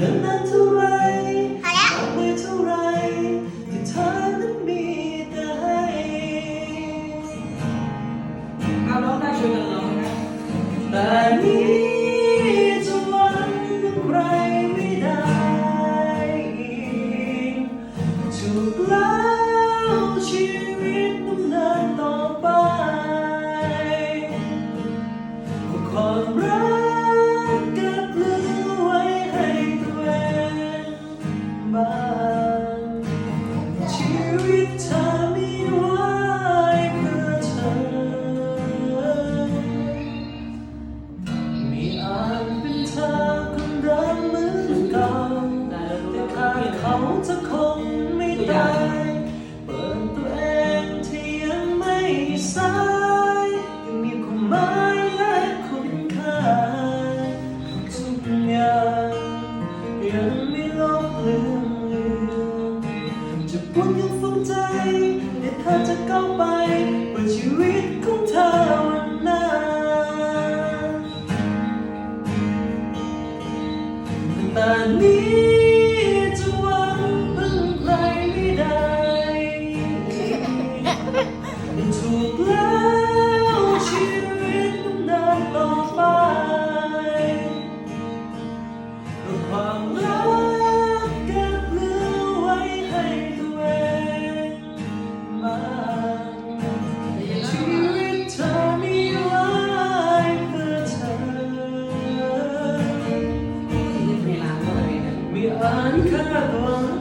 นานเท่าไรรักไม่เท่าไรที่เธอนั้นมีแต่ให้เอาร้องได้ช่วยกันร้องนะแต่นี้จะวันใครไม่ได้ถูแล้วชีวิตดำเนินต่อไปความรัก จะคงไม่ตายเปิดตัวเองที่ยังไม่สายยังมีความหมายและคุณค่าทุกอย่างยังไม่ลบเลือนเลือนจะปวดยัง ใจเดี๋ยวเธอจะก้าวไปเมื่อชีวิตของเธอวันนั้นแต่นี้ We uncover.